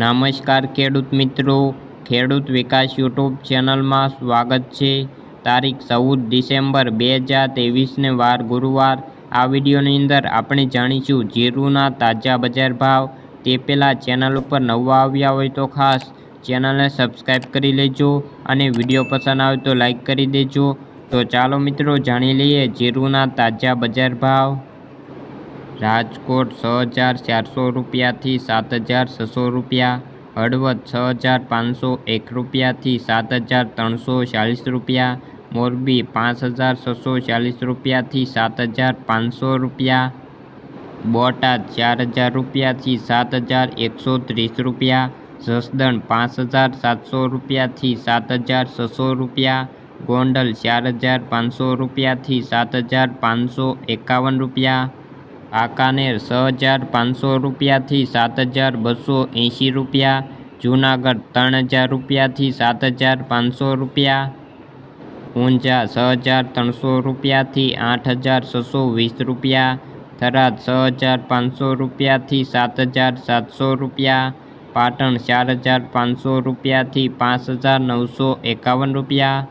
નમસ્કાર ખેડૂત મિત્રો. ખેડૂત વિકાસ યુટ્યુબ ચેનલમાં સ્વાગત છે. તારીખ ચૌદ ડિસેમ્બર બે હજાર ત્રેવીસને વાર ગુરુવાર. આ વિડીયોની અંદર આપણે જાણીશું જીરુના તાજા બજાર ભાવ. તે પહેલાં ચેનલ ઉપર નવા આવ્યા હોય તો ખાસ ચેનલને સબસ્ક્રાઈબ કરી લેજો અને વીડિયો પસંદ આવે તો લાઈક કરી દેજો. તો ચાલો મિત્રો, જાણી લઈએ જીરુના તાજા બજાર ભાવ. રાજકોટ છ હજાર ચારસો રૂપિયાથી સાત હજાર છસો રૂપિયા હળવદ છ હજાર પાંચસો એક રૂપિયાથી સાત હજાર ત્રણસો ચાલીસ રૂપિયા મોરબી પાંચ હજાર છસો ચાલીસ રૂપિયાથી સાત હજાર પાંચસો રૂપિયા બોટાદ ચાર હજાર રૂપિયાથી સાત હજાર એકસો ત્રીસ રૂપિયા જસદણ પાંચ હજાર સાતસો રૂપિયાથી સાત હજાર છસો રૂપિયા ગોંડલ ચાર હજાર પાંચસો રૂપિયાથી સાત હજાર પાંચસો એકાવન રૂપિયા વાંકાનેર છ હજાર પાંચસો રૂપિયાથી સાત હજાર બસો એંશી રૂપિયા જૂનાગઢ ત્રણ હજાર રૂપિયાથી સાત હજાર પાંચસો રૂપિયા ઊંઝા છ હજાર ત્રણસો રૂપિયાથી આઠ હજાર છસો વીસ રૂપિયા થરાદ છ હજાર પાંચસો રૂપિયાથી સાત હજાર સાતસો રૂપિયા પાટણ ચાર હજાર પાંચસો રૂપિયાથી પાંચ હજાર નવસો એકાવન રૂપિયા